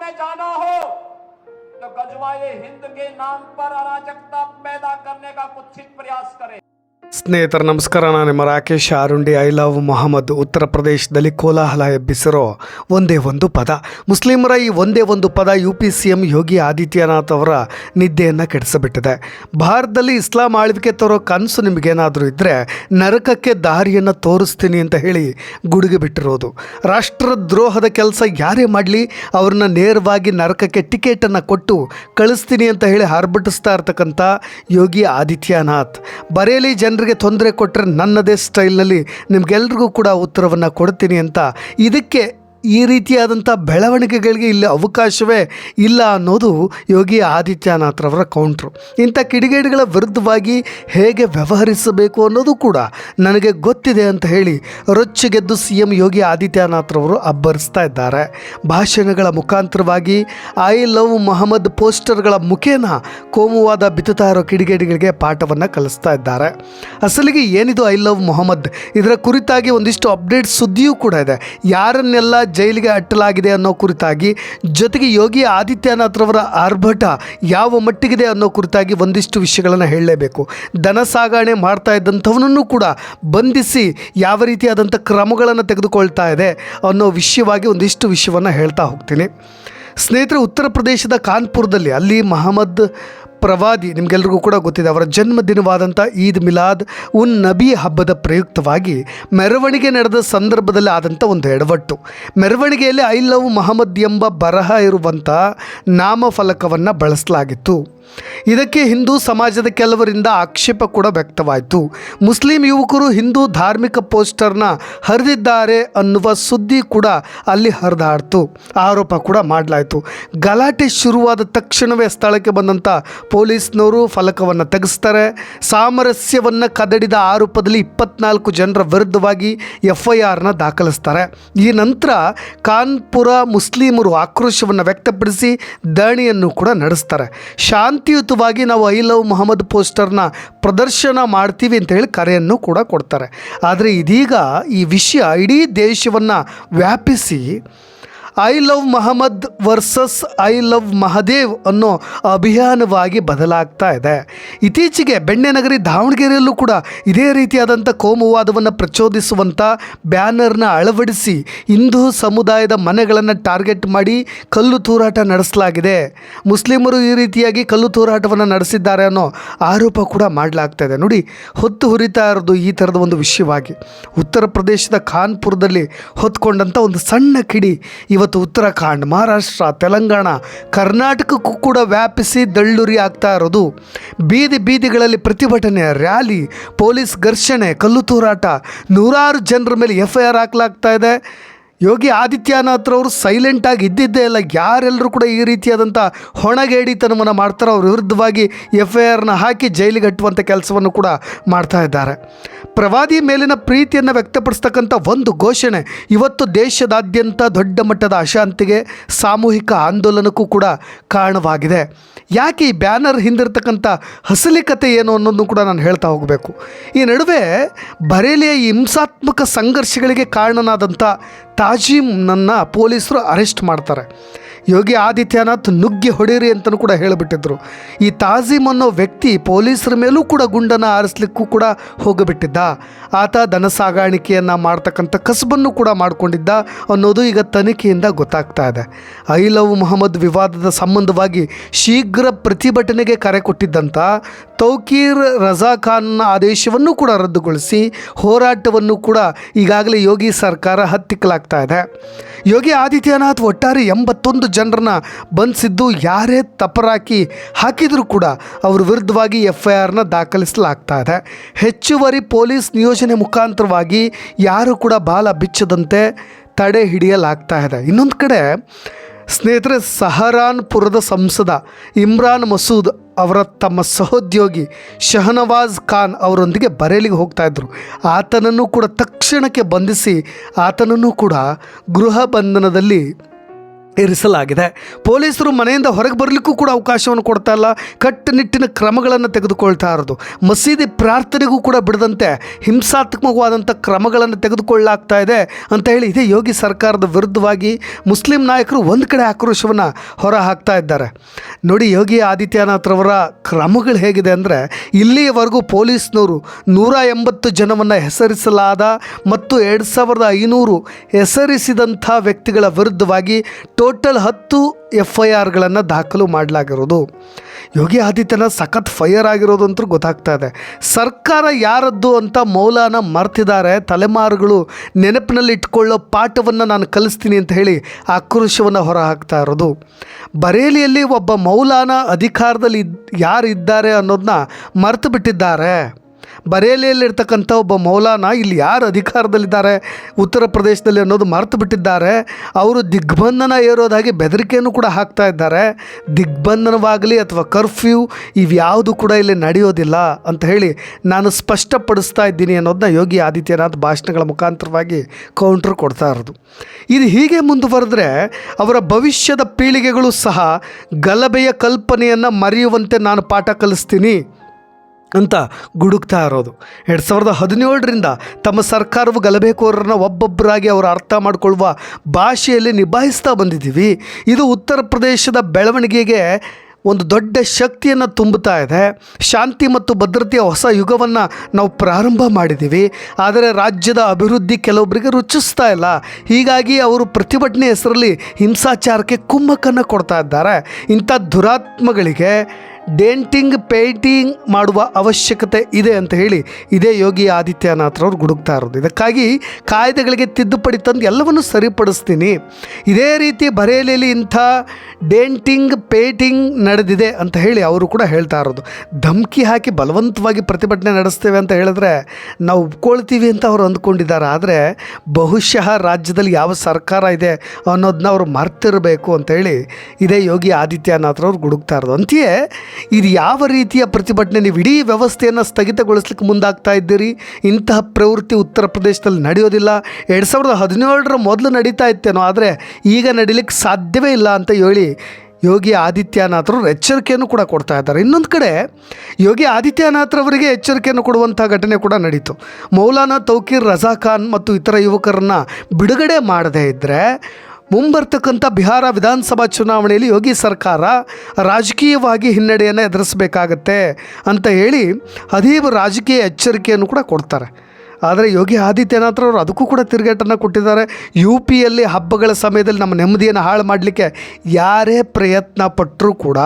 में जाना हो। तो गजवाए हिंद के नाम पर अराजकता पैदा करने का कुत्सित प्रयास करें। ಸ್ನೇಹಿತರ, ನಮಸ್ಕಾರ. ನಾನು ನಿಮ್ಮ ರಾಕೇಶ್ ಆರುಂಡಿ ಐ ಲವ್ ಮೊಹಮ್ಮದ್ ಉತ್ತರ ಪ್ರದೇಶದಲ್ಲಿ ಕೋಲಾಹಲ ಎಬ್ಬಿಸಿರೋ ಒಂದೇ ಒಂದು ಪದ. ಮುಸ್ಲಿಮರ ಈ ಒಂದೇ ಒಂದು ಪದ U P C M Yogi Adityanath ಅವರ ನಿದ್ದೆಯನ್ನು ಕೆಡಿಸಿಬಿಟ್ಟಿದೆ. ಭಾರತದಲ್ಲಿ ಇಸ್ಲಾಂ ಆಳ್ವಿಕೆ ತರೋ ಕನಸು ನಿಮಗೇನಾದರೂ ಇದ್ದರೆ ನರಕಕ್ಕೆ ದಾರಿಯನ್ನು ತೋರಿಸ್ತೀನಿ ಅಂತ ಹೇಳಿ ಗುಡುಗಿ ಬಿಟ್ಟಿರೋದು. ರಾಷ್ಟ್ರದ್ರೋಹದ ಕೆಲಸ ಯಾರೇ ಮಾಡಲಿ, ಅವ್ರನ್ನ ನೇರವಾಗಿ ನರಕಕ್ಕೆ ಟಿಕೆಟನ್ನು ಕೊಟ್ಟು ಕಳಿಸ್ತೀನಿ ಅಂತ ಹೇಳಿ ಹರ್ಬಟಿಸ್ತಾ ಇರ್ತಕ್ಕಂಥ ಯೋಗಿ ಆದಿತ್ಯನಾಥ್. ಬರೇಲಿ ಜನರಿಗೆ ತೊಂದರೆ ಕೊಟ್ಟರೆ ನನ್ನದೇ ಸ್ಟೈಲ್ನಲ್ಲಿ ನಿಮಗೆಲ್ರಿಗೂ ಕೂಡ ಉತ್ತರವನ್ನು ಕೊಡ್ತೀನಿ ಅಂತ ಇದಕ್ಕೆ ಈ ರೀತಿಯಾದಂಥ ಬೆಳವಣಿಗೆಗಳಿಗೆ ಇಲ್ಲಿ ಅವಕಾಶವೇ ಇಲ್ಲ ಅನ್ನೋದು ಯೋಗಿ ಆದಿತ್ಯನಾಥ್ರವರ ಕೌಂಟ್ರು ಇಂಥ ಕಿಡಿಗೇಡಿಗಳ ವಿರುದ್ಧವಾಗಿ ಹೇಗೆ ವ್ಯವಹರಿಸಬೇಕು ಅನ್ನೋದು ಕೂಡ ನನಗೆ ಗೊತ್ತಿದೆ ಅಂತ ಹೇಳಿ ರೊಚ್ಚಿಗೆದ್ದು ಸಿ ಎಂ ಯೋಗಿ ಆದಿತ್ಯನಾಥ್ರವರು ಅಬ್ಬರಿಸ್ತಾ ಇದ್ದಾರೆ. ಭಾಷಣಗಳ ಮುಖಾಂತರವಾಗಿ ಐ ಲವ್ ಮೊಹಮ್ಮದ್ ಪೋಸ್ಟರ್ಗಳ ಮುಖೇನ ಕೋಮುವಾದ ಬಿತ್ತುತ್ತಾ ಇರೋ ಕಿಡಿಗೇಡಿಗಳಿಗೆ ಪಾಠವನ್ನು ಕಲಿಸ್ತಾ ಇದ್ದಾರೆ. ಅಸಲಿಗೆ ಏನಿದು ಐ ಲವ್ ಮೊಹಮ್ಮದ್ ಇದರ ಕುರಿತಾಗಿ ಒಂದಿಷ್ಟು ಅಪ್ಡೇಟ್ ಸುದ್ದಿಯೂ ಕೂಡ ಇದೆ. ಯಾರನ್ನೆಲ್ಲ ಜೈಲಿಗೆ ಅಟ್ಟಲಾಗಿದೆ ಅನ್ನೋ ಕುರಿತಾಗಿ, ಜೊತೆಗೆ ಯೋಗಿ ಆದಿತ್ಯನಾಥ್ರವರ ಆರ್ಭಟ ಯಾವ ಮಟ್ಟಿಗಿದೆ ಅನ್ನೋ ಕುರಿತಾಗಿ ಒಂದಿಷ್ಟು ವಿಷಯಗಳನ್ನು ಹೇಳಲೇಬೇಕು. ದನ ಸಾಗಣೆ ಮಾಡ್ತಾ ಇದ್ದಂಥವನನ್ನು ಕೂಡ ಬಂಧಿಸಿ ಯಾವ ರೀತಿಯಾದಂಥ ಕ್ರಮಗಳನ್ನು ತೆಗೆದುಕೊಳ್ತಾ ಇದೆ ಅನ್ನೋ ವಿಷಯವಾಗಿ ಒಂದಿಷ್ಟು ವಿಷಯವನ್ನು ಹೇಳ್ತಾ ಹೋಗ್ತೀನಿ. ಸ್ನೇಹಿತರೆ, ಉತ್ತರ ಪ್ರದೇಶದ ಕಾನ್ಪುರದಲ್ಲಿ ಅಲ್ಲಿ ಮಹಮ್ಮದ್ ಪ್ರವಾದಿ ನಿಮಗೆಲ್ರಿಗೂ ಕೂಡ ಗೊತ್ತಿದೆ, ಅವರ ಜನ್ಮದಿನವಾದಂಥ ಈದ್ ಮಿಲಾದ್ ಉನ್ ನಬಿ ಹಬ್ಬದ ಪ್ರಯುಕ್ತವಾಗಿ ಮೆರವಣಿಗೆ ನಡೆದ ಸಂದರ್ಭದಲ್ಲಿ ಆದಂಥ ಒಂದು ಎಡವಟ್ಟು. ಮೆರವಣಿಗೆಯಲ್ಲಿ ಐ ಲವ್ ಮಹಮ್ಮದ್ ಎಂಬ ಬರಹ ಇರುವಂಥ ನಾಮಫಲಕವನ್ನು ಬಳಸಲಾಗಿತ್ತು. ಇದಕ್ಕೆ ಹಿಂದೂ ಸಮಾಜದ ಕೆಲವರಿಂದ ಆಕ್ಷೇಪ ಕೂಡ ವ್ಯಕ್ತವಾಯಿತು. ಮುಸ್ಲಿಂ ಯುವಕರು ಹಿಂದೂ ಧಾರ್ಮಿಕ ಪೋಸ್ಟರ್ನ ಹರಿದಿದ್ದಾರೆ ಅನ್ನುವ ಸುದ್ದಿ ಕೂಡ ಅಲ್ಲಿ ಹರಿದಾಡ್ತು. ಆರೋಪ ಕೂಡ ಮಾಡಲಾಯಿತು. ಗಲಾಟೆ ಶುರುವಾದ ತಕ್ಷಣವೇ ಸ್ಥಳಕ್ಕೆ ಬಂದಂಥ ಪೊಲೀಸ್ನವರು ಫಲಕವನ್ನು ತೆಗೆಸ್ತಾರೆ. ಸಾಮರಸ್ಯವನ್ನು ಕದಡಿದ ಆರೋಪದಲ್ಲಿ ಇಪ್ಪತ್ನಾಲ್ಕು ಜನರ ವಿರುದ್ಧವಾಗಿ ಎಫ್ ಐ ಆರ್ನ ದಾಖಲಿಸ್ತಾರೆ. ಈ ನಂತರ ಕಾನ್ಪುರ ಮುಸ್ಲಿಮರು ಆಕ್ರೋಶವನ್ನು ವ್ಯಕ್ತಪಡಿಸಿ ದಾಳಿಯನ್ನು ಕೂಡ ನಡೆಸ್ತಾರೆ. ಶಾಂತಿಯುತವಾಗಿ ನಾವು ಐ ಲವ್ ಮೊಹಮ್ಮದ್ ಪೋಸ್ಟರ್ನ ಪ್ರದರ್ಶನ ಮಾಡ್ತೀವಿ ಅಂತ ಹೇಳಿ ಕರೆಯನ್ನು ಕೂಡ ಕೊಡ್ತಾರೆ. ಆದರೆ ಇದೀಗ ಈ ವಿಷಯ ಇಡೀ ದೇಶವನ್ನು ವ್ಯಾಪಿಸಿ I love Mohammed versus I love Mahadev ಅನ್ನೋ ಅಭಿಯಾನವಾಗಿ ಬದಲಾಗ್ತಾ ಇದೆ. ಇತ್ತೀಚೆಗೆ ಬೆಣ್ಣೆನಗರಿ ದಾವಣಗೆರೆಯಲ್ಲೂ ಕೂಡ ಇದೇ ರೀತಿಯಾದಂಥ ಕೋಮುವಾದವನ್ನು ಪ್ರಚೋದಿಸುವಂಥ ಬ್ಯಾನರ್ನ ಅಳವಡಿಸಿ ಹಿಂದೂ ಸಮುದಾಯದ ಮನೆಗಳನ್ನು ಟಾರ್ಗೆಟ್ ಮಾಡಿ ಕಲ್ಲು ತೂರಾಟ ನಡೆಸಲಾಗಿದೆ. ಮುಸ್ಲಿಮರು ಈ ರೀತಿಯಾಗಿ ಕಲ್ಲು ತೂರಾಟವನ್ನು ನಡೆಸಿದ್ದಾರೆ ಅನ್ನೋ ಆರೋಪ ಕೂಡ ಮಾಡಲಾಗ್ತಾ ಇದೆ. ನೋಡಿ, ಹೊತ್ತು ಹುರಿತಾ ಇರೋದು ಈ ಥರದ ಒಂದು ವಿಷಯವಾಗಿ. ಉತ್ತರ ಪ್ರದೇಶದ ಖಾನ್ಪುರದಲ್ಲಿ ಹೊತ್ಕೊಂಡಂಥ ಒಂದು ಸಣ್ಣ ಕಿಡಿ ಇವತ್ತು ಉತ್ತರಾಖಂಡ್, ಮಹಾರಾಷ್ಟ್ರ, ತೆಲಂಗಾಣ, ಕರ್ನಾಟಕಕ್ಕೂ ಕೂಡ ವ್ಯಾಪಿಸಿ ದಳ್ಳುರಿ ಆಗ್ತಾ ಇರೋದು. ಬೀದಿ ಬೀದಿಗಳಲ್ಲಿ ಪ್ರತಿಭಟನೆ, ರ್ಯಾಲಿ, ಪೊಲೀಸ್ ಘರ್ಷಣೆ, ಕಲ್ಲು ತೂರಾಟ, ನೂರಾರು ಜನರ ಮೇಲೆ ಎಫ್ ಐ ಆರ್ ಹಾಕಲಾಗ್ತಾ ಇದೆ. ಯೋಗಿ ಆದಿತ್ಯನಾಥ್ರವರು ಸೈಲೆಂಟಾಗಿ ಇದ್ದಿದ್ದೇ ಇಲ್ಲ. ಯಾರೆಲ್ಲರೂ ಕೂಡ ಈ ರೀತಿಯಾದಂಥ ಹೊಣಗೇಡಿತನವನ್ನು ಮಾಡ್ತಾರೋ ಅವ್ರ ವಿರುದ್ಧವಾಗಿ ಎಫ್ ಐ ಆರ್ನ ಹಾಕಿ ಜೈಲಿಗೆ ಹಟ್ಟುವಂಥ ಕೆಲಸವನ್ನು ಕೂಡ ಮಾಡ್ತಾ ಇದ್ದಾರೆ. ಪ್ರವಾದಿ ಮೇಲಿನ ಪ್ರೀತಿಯನ್ನು ವ್ಯಕ್ತಪಡಿಸ್ತಕ್ಕಂಥ ಒಂದು ಘೋಷಣೆ ಇವತ್ತು ದೇಶದಾದ್ಯಂತ ದೊಡ್ಡ ಮಟ್ಟದ ಅಶಾಂತಿಗೆ, ಸಾಮೂಹಿಕ ಆಂದೋಲನಕ್ಕೂ ಕೂಡ ಕಾರಣವಾಗಿದೆ. ಯಾಕೆ ಈ ಬ್ಯಾನರ್ ಹಿಂದಿರ್ತಕ್ಕಂಥ ಹಸಲಿಕತೆ ಏನು ಅನ್ನೋದನ್ನು ಕೂಡ ನಾನು ಹೇಳ್ತಾ ಹೋಗಬೇಕು. ಈ ನಡುವೆ ಬರೇಲಿಯ ಹಿಂಸಾತ್ಮಕ ಸಂಘರ್ಷಗಳಿಗೆ ಕಾರಣನಾದಂಥ ತಾಜೀಮ್ನನ್ನು ಪೊಲೀಸರು ಅರೆಸ್ಟ್ ಮಾಡ್ತಾರೆ. ಯೋಗಿ ಆದಿತ್ಯನಾಥ್ ನುಗ್ಗಿ ಹೊಡೀರಿ ಅಂತಲೂ ಕೂಡ ಹೇಳಿಬಿಟ್ಟಿದ್ರು. ಈ ತಾಜೀಮ್ ಅನ್ನೋ ವ್ಯಕ್ತಿ ಪೊಲೀಸರ ಮೇಲೂ ಕೂಡ ಗುಂಡನ್ನು ಆರಿಸ್ಲಿಕ್ಕೂ ಕೂಡ ಹೋಗಿಬಿಟ್ಟಿದ್ದ. ಆತ ದನ ಸಾಗಾಣಿಕೆಯನ್ನು ಮಾಡ್ತಕ್ಕಂಥ ಕಸಬನ್ನು ಕೂಡ ಮಾಡಿಕೊಂಡಿದ್ದ ಅನ್ನೋದು ಈಗ ತನಿಖೆಯಿಂದ ಗೊತ್ತಾಗ್ತಾ ಇದೆ. ಐ ಲವ್ ಮೊಹಮ್ಮದ್ ವಿವಾದದ ಸಂಬಂಧವಾಗಿ ಶೀಘ್ರ ಪ್ರತಿಭಟನೆಗೆ ಕರೆ ಕೊಟ್ಟಿದ್ದಂಥ ತೌಕೀರ್ ರಜಾ ಖಾನ್ನ ಆದೇಶವನ್ನು ಕೂಡ ರದ್ದುಗೊಳಿಸಿ ಹೋರಾಟವನ್ನು ಕೂಡ ಈಗಾಗಲೇ ಯೋಗಿ ಸರ್ಕಾರ ಹತ್ತಿಕ್ಕಲಾಗ್ತಾ ಇದೆ. ಯೋಗಿ ಆದಿತ್ಯನಾಥ್ ಒಟ್ಟಾರೆ ಎಂಬತ್ತೊಂದು ಜನರನ್ನ ಬಂಧಿಸಿದ್ದು ಯಾರೇ ತಪರಾಕಿ ಹಾಕಿದರೂ ಕೂಡ ಅವ್ರ ವಿರುದ್ಧವಾಗಿ ಎಫ್ ಐ ಆರ್ನ ದಾಖಲಿಸಲಾಗ್ತಾ ಇದೆ. ಹೆಚ್ಚುವರಿ ಪೊಲೀಸ್ ನಿಯೋಜನೆ ಮುಖಾಂತರವಾಗಿ ಯಾರು ಕೂಡ ಬಾಲ ಬಿಚ್ಚದಂತೆ ತಡೆ ಹಿಡಿಯಲಾಗ್ತಾ ಇದೆ. ಇನ್ನೊಂದು ಕಡೆ ಸ್ನೇಹಿತರೆ, ಸಹರಾನ್ಪುರದ ಸಂಸದ ಇಮ್ರಾನ್ ಮಸೂದ್ ಅವರ ತಮ್ಮ ಸಹೋದ್ಯೋಗಿ ಶಹನವಾಜ್ ಖಾನ್ ಅವರೊಂದಿಗೆ ಬರೇಲಿಗೆ ಹೋಗ್ತಾ ಇದ್ದರು ಆತನನ್ನು ಕೂಡ ತಕ್ಷಣಕ್ಕೆ ಬಂಧಿಸಿ, ಆತನನ್ನು ಕೂಡ ಗೃಹ ಬಂಧನದಲ್ಲಿ ಇರಿಸಲಾಗಿದೆ ಪೊಲೀಸರು ಮನೆಯಿಂದ ಹೊರಗೆ ಬರಲಿಕ್ಕೂ ಕೂಡ ಅವಕಾಶವನ್ನು ಕೊಡ್ತಾ ಇಲ್ಲ. ಕಟ್ಟುನಿಟ್ಟಿನ ಕ್ರಮಗಳನ್ನು ತೆಗೆದುಕೊಳ್ತಾ ಇರೋದು. ಮಸೀದಿ ಪ್ರಾರ್ಥನೆಗೂ ಕೂಡ ಬಿಡದಂತೆ ಹಿಂಸಾತ್ಮಕವಾದಂಥ ಕ್ರಮಗಳನ್ನು ತೆಗೆದುಕೊಳ್ಳಲಾಗ್ತಾ ಇದೆ ಅಂತ ಹೇಳಿ ಇದೇ ಯೋಗಿ ಸರ್ಕಾರದ ವಿರುದ್ಧವಾಗಿ ಮುಸ್ಲಿಂ ನಾಯಕರು ಒಂದು ಕಡೆ ಆಕ್ರೋಶವನ್ನು ಹೊರ ಹಾಕ್ತಾ ಇದ್ದಾರೆ. ನೋಡಿ ಯೋಗಿ ಆದಿತ್ಯನಾಥ್ರವರ ಕ್ರಮಗಳು ಹೇಗಿದೆ ಅಂದರೆ ಇಲ್ಲಿಯವರೆಗೂ ಪೊಲೀಸ್ನವರು ನೂರ ಎಂಬತ್ತು ಜನವನ್ನು ಹೆಸರಿಸಲಾದ ಮತ್ತು ಎರಡು ಸಾವಿರದ ಐನೂರು ಹೆಸರಿಸಿದಂಥ ವ್ಯಕ್ತಿಗಳ ವಿರುದ್ಧವಾಗಿ ಟೋಟಲ್ ಹತ್ತು ಎಫ್ ಐ ಆರ್ಗಳನ್ನು ದಾಖಲು ಮಾಡಲಾಗಿರೋದು. ಯೋಗಿ ಆದಿತ್ಯನಾಥ್ ಸಖತ್ ಫೈಯರ್ ಆಗಿರೋದು ಅಂತೂ ಗೊತ್ತಾಗ್ತಾ ಇದೆ. ಸರ್ಕಾರ ಯಾರದ್ದು ಅಂತ ಮೌಲಾನ ಮರ್ತಿದ್ದಾರೆ, ತಲೆಮಾರುಗಳು ನೆನಪಿನಲ್ಲಿ ಇಟ್ಕೊಳ್ಳೋ ಪಾಠವನ್ನು ನಾನು ಕಲಿಸ್ತೀನಿ ಅಂತ ಹೇಳಿ ಆಕ್ರೋಶವನ್ನು ಹೊರ ಹಾಕ್ತಾ ಇರೋದು. ಬರೇಲಿಯಲ್ಲಿ ಒಬ್ಬ ಮೌಲಾನ ಅಧಿಕಾರದಲ್ಲಿ ಯಾರಿದ್ದಾರೆ ಅನ್ನೋದನ್ನ ಮರೆತು ಬಿಟ್ಟಿದ್ದಾರೆ. ಬರೇಲಿಯಲ್ಲಿರ್ತಕ್ಕಂಥ ಒಬ್ಬ ಮೌಲಾನ ಇಲ್ಲಿ ಯಾರು ಅಧಿಕಾರದಲ್ಲಿದ್ದಾರೆ? ಉತ್ತರ ಪ್ರದೇಶದಲ್ಲಿ ಅನ್ನೋದು ಮರೆತು ಬಿಟ್ಟಿದ್ದಾರೆ. ಅವರು ದಿಗ್ಬಂಧನ ಏರೋದಾಗಿ ಬೆದರಿಕೆಯನ್ನು ಕೂಡ ಹಾಕ್ತಾ ಇದ್ದಾರೆ. ದಿಗ್ಬಂಧನವಾಗಲಿ ಅಥವಾ ಕರ್ಫ್ಯೂ ಇವ್ಯಾವುದು ಕೂಡ ಇಲ್ಲಿ ನಡೆಯೋದಿಲ್ಲ ಅಂತ ಹೇಳಿ ನಾನು ಸ್ಪಷ್ಟಪಡಿಸ್ತಾ ಇದ್ದೀನಿ ಅನ್ನೋದನ್ನ ಯೋಗಿ ಆದಿತ್ಯನಾಥ್ ಭಾಷಣಗಳ ಮುಖಾಂತರವಾಗಿ ಕೌಂಟ್ರ್ ಕೊಡ್ತಾ ಇರೋದು. ಇದು ಹೀಗೆ ಮುಂದುವರೆದ್ರೆ ಅವರ ಭವಿಷ್ಯದ ಪೀಳಿಗೆಗಳು ಸಹ ಗಲಭೆಯ ಕಲ್ಪನೆಯನ್ನು ಮರೆಯುವಂತೆ ನಾನು ಪಾಠ ಕಲಿಸ್ತೀನಿ. ಅಂತ ಗುಡುಕ್ತಾ ಇರೋದು. ಎರಡು ಸಾವಿರದ ಹದಿನೇಳರಿಂದ ತಮ್ಮ ಸರ್ಕಾರವು ಗಲಭೆಕೋರರನ್ನ ಒಬ್ಬೊಬ್ಬರಾಗಿ ಅವರು ಅರ್ಥ ಮಾಡಿಕೊಳ್ಳುವ ಭಾಷೆಯಲ್ಲಿ ನಿಭಾಯಿಸ್ತಾ ಬಂದಿದ್ದೀವಿ. ಇದು ಉತ್ತರ ಪ್ರದೇಶದ ಬೆಳವಣಿಗೆಗೆ ಒಂದು ದೊಡ್ಡ ಶಕ್ತಿಯನ್ನು ತುಂಬುತ್ತಾ ಇದೆ. ಶಾಂತಿ ಮತ್ತು ಭದ್ರತೆಯ ಹೊಸ ಯುಗವನ್ನು ನಾವು ಪ್ರಾರಂಭ ಮಾಡಿದ್ದೀವಿ. ಆದರೆ ರಾಜ್ಯದ ಅಭಿವೃದ್ಧಿ ಕೆಲವೊಬ್ಬರಿಗೆ ರುಚಿಸ್ತಾ ಇಲ್ಲ. ಹೀಗಾಗಿ ಅವರು ಪ್ರತಿಭಟನೆ ಹೆಸರಲ್ಲಿ ಹಿಂಸಾಚಾರಕ್ಕೆ ಕುಮ್ಮಕ್ಕನ್ನು ಕೊಡ್ತಾ ಇದ್ದಾರೆ. ಇಂಥ ದುರಾತ್ಮಗಳಿಗೆ ಡೆಂಟಿಂಗ್, ಪೇಂಟಿಂಗ್ ಮಾಡುವ ಅವಶ್ಯಕತೆ ಇದೆ ಅಂತ ಹೇಳಿ ಇದೇ ಯೋಗಿ ಆದಿತ್ಯನಾಥ್ರವ್ರು ಗುಡುಕ್ತಾ ಇರೋದು. ಇದಕ್ಕಾಗಿ ಕಾಯ್ದೆಗಳಿಗೆ ತಿದ್ದುಪಡಿ ತಂದು ಎಲ್ಲವನ್ನು ಸರಿಪಡಿಸ್ತೀನಿ. ಇದೇ ರೀತಿ ಬರೆಯಲಿ ಇಂಥ ಡೇಂಟಿಂಗ್, ಪೇಂಟಿಂಗ್ ನಡೆದಿದೆ ಅಂತ ಹೇಳಿ ಅವರು ಕೂಡ ಹೇಳ್ತಾ ಇರೋದು. ಧಮಕಿ ಹಾಕಿ ಬಲವಂತವಾಗಿ ಪ್ರತಿಭಟನೆ ನಡೆಸ್ತೇವೆ ಅಂತ ಹೇಳಿದ್ರೆ ನಾವು ಒಪ್ಕೊಳ್ತೀವಿ ಅಂತ ಅವರು ಅಂದ್ಕೊಂಡಿದ್ದಾರೆ. ಆದರೆ ಬಹುಶಃ ರಾಜ್ಯದಲ್ಲಿ ಯಾವ ಸರ್ಕಾರ ಇದೆ ಅನ್ನೋದನ್ನ ಅವರು ಮರ್ತಿರಬೇಕು ಅಂತ ಹೇಳಿ ಇದೇ ಯೋಗಿ ಆದಿತ್ಯನಾಥ್ರವ್ರು ಗುಡುಕ್ತಾ ಇರೋದು. ಅಂತೆಯೇ ಇದು ಯಾವ ರೀತಿಯ ಪ್ರತಿಭಟನೆ? ನೀವು ಇಡೀ ವ್ಯವಸ್ಥೆಯನ್ನು ಸ್ಥಗಿತಗೊಳಿಸ್ಲಿಕ್ಕೆ ಮುಂದಾಗ್ತಾ ಇದ್ದೀರಿ. ಇಂತಹ ಪ್ರವೃತ್ತಿ ಉತ್ತರ ಪ್ರದೇಶದಲ್ಲಿ ನಡೆಯೋದಿಲ್ಲ. ಎರಡು ಸಾವಿರದ ಹದಿನೇಳರ ಮೊದಲು ನಡೀತಾ ಇತ್ತೇನೋ, ಆದರೆ ಈಗ ನಡೀಲಿಕ್ಕೆ ಸಾಧ್ಯವೇ ಇಲ್ಲ ಅಂತ ಹೇಳಿ ಯೋಗಿ ಆದಿತ್ಯನಾಥರು ಎಚ್ಚರಿಕೆಯನ್ನು ಕೂಡ ಕೊಡ್ತಾ ಇದ್ದಾರೆ. ಇನ್ನೊಂದು ಕಡೆ ಯೋಗಿ ಆದಿತ್ಯನಾಥ್ರವರಿಗೆ ಎಚ್ಚರಿಕೆಯನ್ನು ಕೊಡುವಂಥ ಘಟನೆ ಕೂಡ ನಡೀತು. ಮೌಲಾನಾ ತೌಕೀರ್ ರಜಾ ಖಾನ್ ಮತ್ತು ಇತರ ಯುವಕರನ್ನು ಬಿಡುಗಡೆ ಮಾಡದೇ ಇದ್ದರೆ ಮುಂಬರ್ತಕ್ಕಂಥ ಬಿಹಾರ ವಿಧಾನಸಭಾ ಚುನಾವಣೆಯಲ್ಲಿ ಯೋಗಿ ಸರ್ಕಾರ ರಾಜಕೀಯವಾಗಿ ಹಿನ್ನಡೆಯನ್ನು ಎದುರಿಸಬೇಕಾಗತ್ತೆ ಅಂತ ಹೇಳಿ ಅದೀವ ರಾಜಕೀಯ ಎಚ್ಚರಿಕೆಯನ್ನು ಕೂಡ ಕೊಡ್ತಾರೆ. ಆದರೆ ಯೋಗಿ ಆದಿತ್ಯನಾಥ್ರವರು ಅದಕ್ಕೂ ಕೂಡ ತಿರುಗೇಟನ್ನು ಕೊಟ್ಟಿದ್ದಾರೆ. ಯು ಪಿಯಲ್ಲಿ ಹಬ್ಬಗಳ ಸಮಯದಲ್ಲಿ ನಮ್ಮ ನೆಮ್ಮದಿಯನ್ನು ಹಾಳು ಮಾಡಲಿಕ್ಕೆ ಯಾರೇ ಪ್ರಯತ್ನ ಪಟ್ಟರೂ ಕೂಡ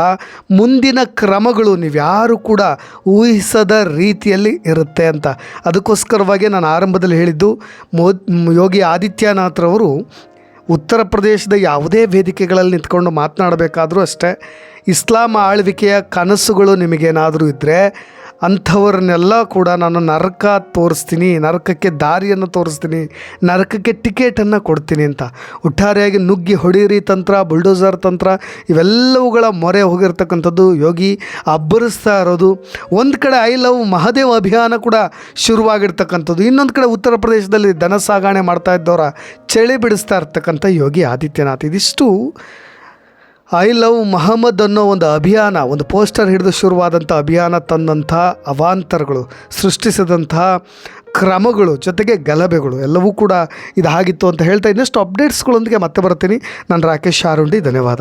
ಮುಂದಿನ ಕ್ರಮಗಳು ನೀವ್ಯಾರು ಕೂಡ ಊಹಿಸದ ರೀತಿಯಲ್ಲಿ ಇರುತ್ತೆ ಅಂತ. ಅದಕ್ಕೋಸ್ಕರವಾಗಿ ನಾನು ಆರಂಭದಲ್ಲಿ ಹೇಳಿದ್ದು, ಮೋ, ಯೋಗಿ ಆದಿತ್ಯನಾಥ್ರವರು ಉತ್ತರ ಪ್ರದೇಶದ ಯಾವುದೇ ವೇದಿಕೆಗಳಲ್ಲಿ ನಿಂತ್ಕೊಂಡು ಮಾತನಾಡಬೇಕಾದರೂ ಅಷ್ಟೇ ಇಸ್ಲಾಂ ಆಳ್ವಿಕೆಯ ಕನಸುಗಳು ನಿಮಗೇನಾದರೂ ಇದ್ದರೆ ಅಂಥವ್ರನ್ನೆಲ್ಲ ಕೂಡ ನಾನು ನರಕ ತೋರಿಸ್ತೀನಿ, ನರಕಕ್ಕೆ ದಾರಿಯನ್ನು ತೋರಿಸ್ತೀನಿ, ನರಕಕ್ಕೆ ಟಿಕೆಟನ್ನು ಕೊಡ್ತೀನಿ ಅಂತ. ಒಟ್ಟಾರೆಯಾಗಿ ನುಗ್ಗಿ ಹೊಡೀರಿ ತಂತ್ರ, ಬುಲ್ಡೋಸರ್ ತಂತ್ರ, ಇವೆಲ್ಲವುಗಳ ಮೊರೆ ಹೋಗಿರ್ತಕ್ಕಂಥದ್ದು ಯೋಗಿ ಅಬ್ಬರಿಸ್ತಾ ಇರೋದು. ಒಂದು ಕಡೆ ಐ ಲವ್ ಮಹದೇವ್ ಅಭಿಯಾನ ಕೂಡ ಶುರುವಾಗಿರ್ತಕ್ಕಂಥದ್ದು. ಇನ್ನೊಂದು ಕಡೆ ಉತ್ತರ ಪ್ರದೇಶದಲ್ಲಿ ದನ ಸಾಗಣೆ ಮಾಡ್ತಾ ಇದ್ದವರ, ಚಳಿ ಬಿಡಿಸ್ತಾ ಇರ್ತಕ್ಕಂಥ ಯೋಗಿ ಆದಿತ್ಯನಾಥ್. ಇದಿಷ್ಟು ಐ ಲವ್ ಮಹಮ್ಮದ್ ಅನ್ನೋ ಒಂದು ಅಭಿಯಾನ, ಒಂದು ಪೋಸ್ಟರ್ ಹಿಡಿದು ಶುರುವಾದಂಥ ಅಭಿಯಾನ ತಂದಂಥ ಅವಾಂತರಗಳು ಸೃಷ್ಟಿಸಿದಂತಹ ಕ್ರಮಗಳು ಜೊತೆಗೆ ಗಲಭೆಗಳು ಎಲ್ಲವೂ ಕೂಡ ಇದಾಗಿತ್ತು ಅಂತ ಹೇಳ್ತಾ ಇನ್ನಷ್ಟು ಅಪ್ಡೇಟ್ಸ್ಗಳೊಂದಿಗೆ ಮತ್ತೆ ಬರ್ತೀನಿ. ನಾನು ರಾಕೇಶ್ ಶಾರುಂಡಿ ಧನ್ಯವಾದ.